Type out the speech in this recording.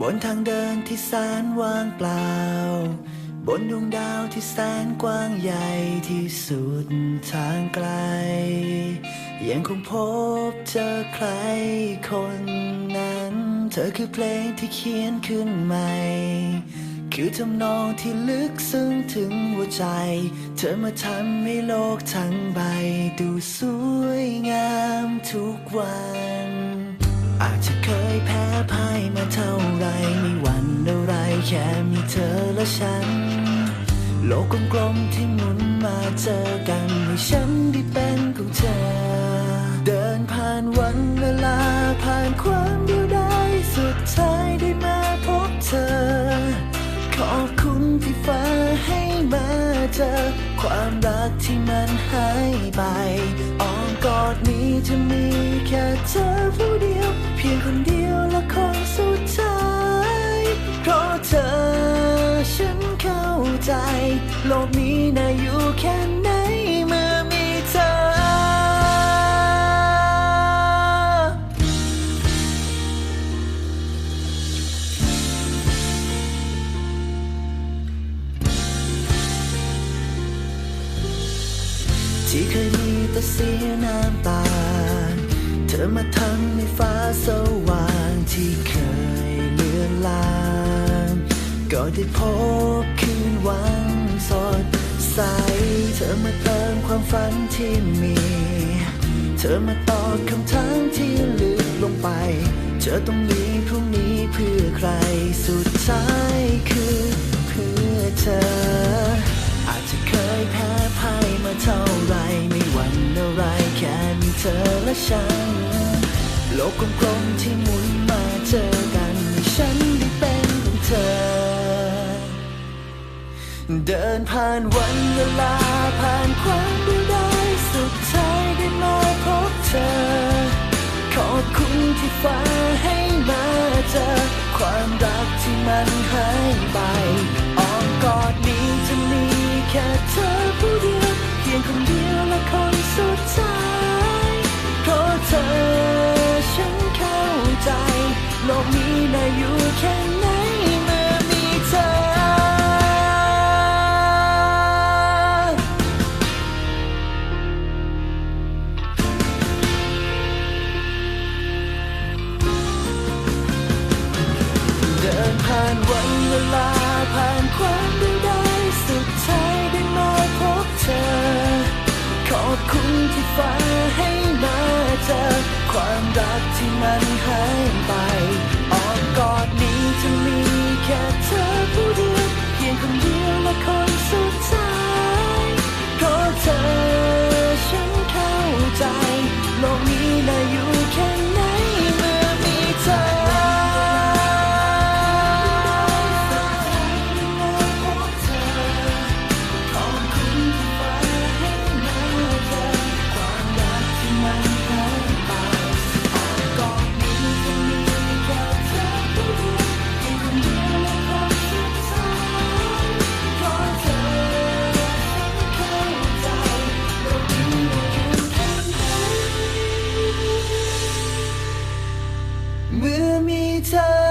บนทางเดินที่แสนว่างเปล่า บนดวงดาวที่แสนกว้างใหญ่ที่สุดทางไกล ยังคงพบเจอใครคนนั้น เธอคือเพลงที่เขียนขึ้นใหม่ คือทำนองที่ลึกซึ้งถึงหัวใจ เธอมาทำให้โลกทั้งใบ ดูสวยงามทุกวัน อาจจะเคยแพ้พ่ายมาเท่า แค่มีเธอและฉัน โลกกลมๆที่หมุนมาเจอกันให้ฉันได้เป็นของเธอ เดินผ่านวันเวลาผ่านความเดียวดายสุดท้ายได้มาพบเธอ ขอบคุณที่ฟ้าให้มาเจอ ความรักที่มันหายไปอ้อมกอดนี้จะมีแค่เธอผู้เดียว เพียงคนเดียวและคนสุดท้าย โลกนี้น่าอยู่แค่ไหนเมื่อมีเธอ ที่เคยมีแต่เสียน้ำตา เธอมาทำให้ฟ้าสว่างที่เคยเลือนลาง ก็ได้พบคืนวัน สดใส เธอมาเติมความฝันที่มี เธอมาตอบคำถามที่ลึกลงไป เธอต้องมีพรุ่งนี้เพื่อใคร สุดท้ายคือเพื่อเธอ อาจจะเคยแพ้พ่ายมาเท่าไรไม่หวั่นอะไรแค่มีเธอและฉัน โลกกลมๆที่หมุนมาเจอกัน ฉันได้เป็นของเธอ เดินผ่านวันเวลาผ่านความดูได้สุดท้ายได้มาพบเธอ ขอบคุณที่ฟ้าให้มาเจอ ความรักที่มันหายไปอ้อมกอดนี้จะมีแค่เธอผู้เดียว เพียงคนเดียวและคนสุดท้ายเพราะเธอฉันเข้าใจโลกนี้น่าอยู่แค่ ผ่านวันเวลาผ่านความดูได้สุดท้ายได้มาพบเธอ ขอบคุณที่ฟ้าให้มาเจอความรักที่มันหา sun.